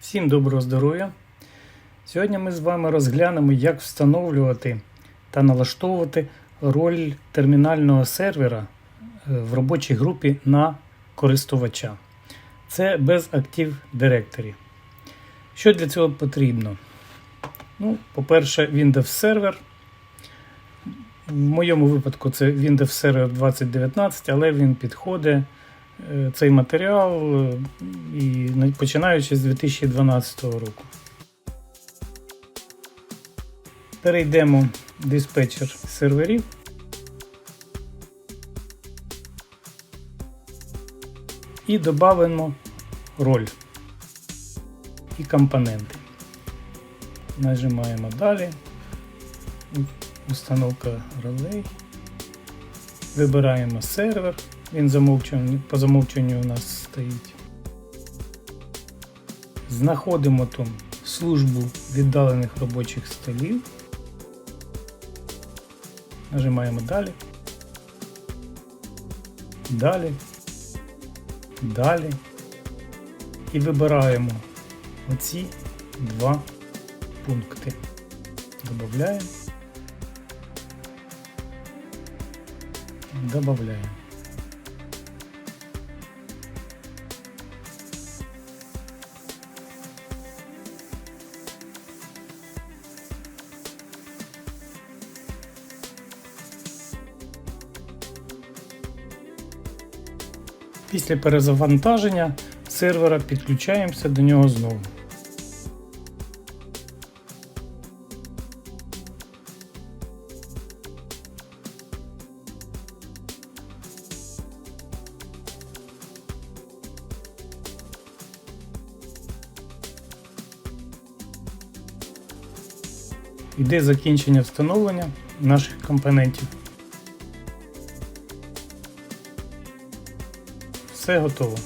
Всім доброго здоров'я! Сьогодні ми з вами розглянемо, як встановлювати та налаштовувати роль термінального сервера е, в робочій групі на користувача. Це без Active Directory. Що для цього потрібно? Ну, По-перше, Windows Server. В моєму випадку це Windows Server 2019, але він підходить цей матеріал е, і починаючи з 2012 року. Перейдемо в диспетчер серверів. І додамо роль і компоненти. Нажимаємо далі. Установка ролей. Вибираємо сервер. Він замовчуваний- по замовчуванню у нас стоїть. Знаходимо тут службу віддалених робочих столів. Нажимаємо далі. Далі. Далі. І вибираємо оці два пункти. Добавляємо. Добавляємо. Після перезавантаження сервера підключаємося до нього знову. Іде закінчення встановлення наших компонентів. Все готово.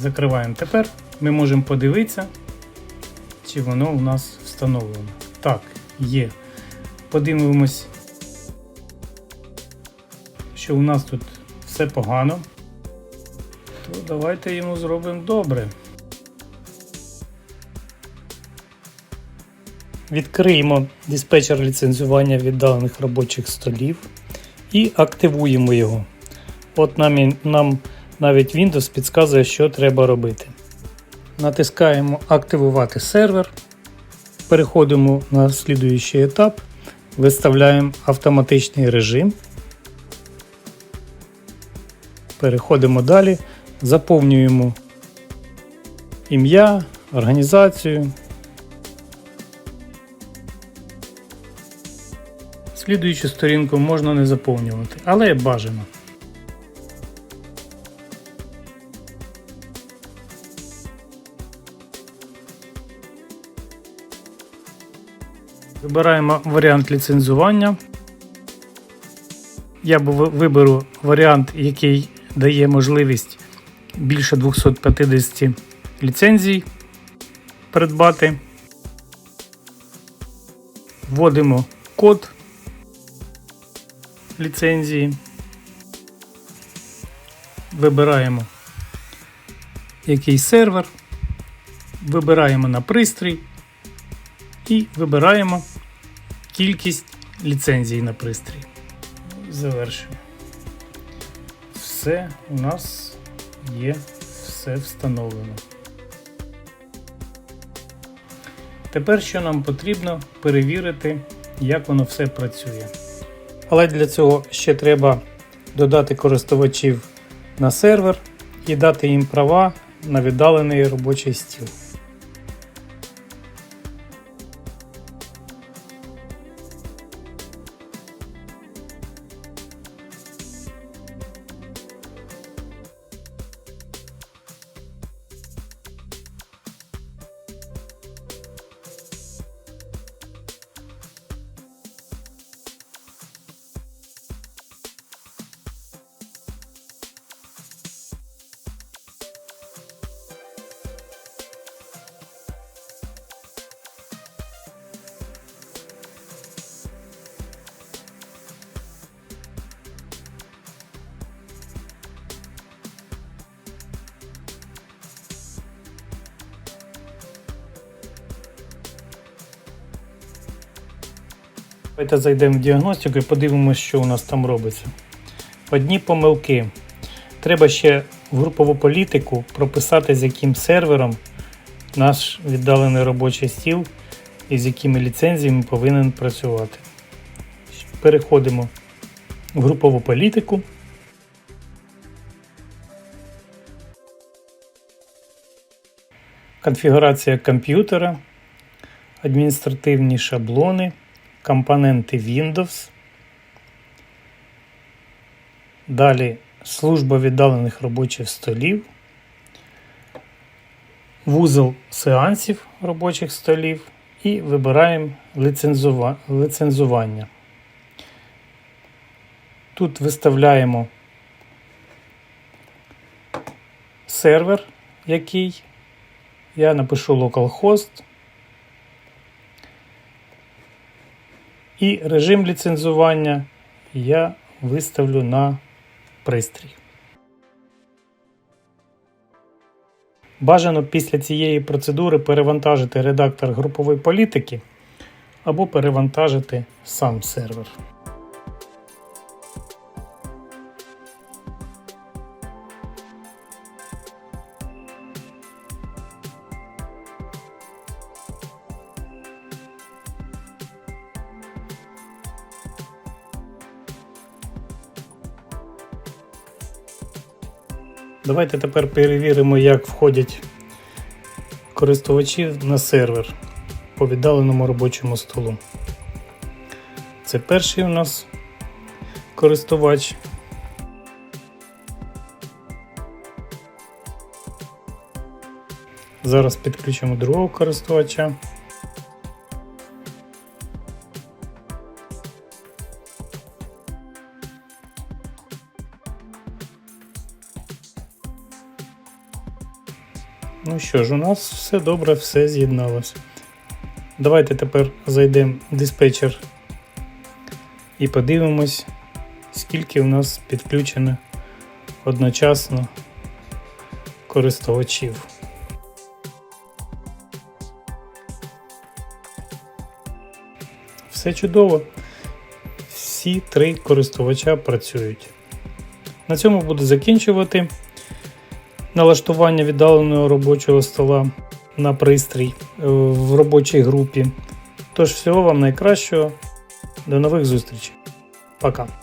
Закриваємо. Тепер ми можемо подивитися, чи воно у нас встановлено. Так, є. Подивимось, що у нас тут все погано. То давайте йому зробимо добре. Відкриємо диспетчер ліцензування віддалених робочих столів і активуємо його. От нам, нам навіть Windows підказує, що треба робити. Натискаємо Активувати сервер. Переходимо на слідуючий етап. Виставляємо автоматичний режим. Переходимо далі. Заповнюємо ім'я, організацію. Слідуючу сторінку можна не заповнювати, але бажано. Вибираємо варіант ліцензування. Я виберу варіант, який дає можливість більше 250 ліцензій придбати. Вводимо код ліцензії. Вибираємо який сервер. Вибираємо на пристрій і вибираємо кількість ліцензій на пристрій. Завершуємо. Все у нас є, все встановлено. Тепер що нам потрібно перевірити, як воно все працює. Але для цього ще треба додати користувачів на сервер і дати їм права на віддалений робочий стіл. Давайте зайдемо в діагностику і подивимося, що у нас там робиться. Одні помилки. Треба ще в групову політику прописати, з яким сервером наш віддалений робочий стіл і з якими ліцензіями повинен працювати. Переходимо в групову політику. Конфігурація комп'ютера, адміністративні шаблони, компоненти Windows. Далі служба віддалених робочих столів, вузол сеансів робочих столів і вибираємо лицензува- лицензування. Тут виставляємо сервер, який я напишу localhost і режим ліцензування я виставлю на пристрій. Бажано після цієї процедури перевантажити редактор групової політики або перевантажити сам сервер. Давайте тепер перевіримо, як входять користувачі на сервер по віддаленому робочому столу. Це перший у нас користувач. Зараз підключимо другого користувача. Ну що ж, у нас все добре, все з'єдналося. Давайте тепер зайдемо в диспетчер і подивимось, скільки у нас підключено одночасно користувачів. Все чудово. Всі три користувача працюють. На цьому буду закінчувати налаштування віддаленого робочого стола на пристрій е, в робочій групі. Тож, всього вам найкращого. До нових зустрічей. Пока.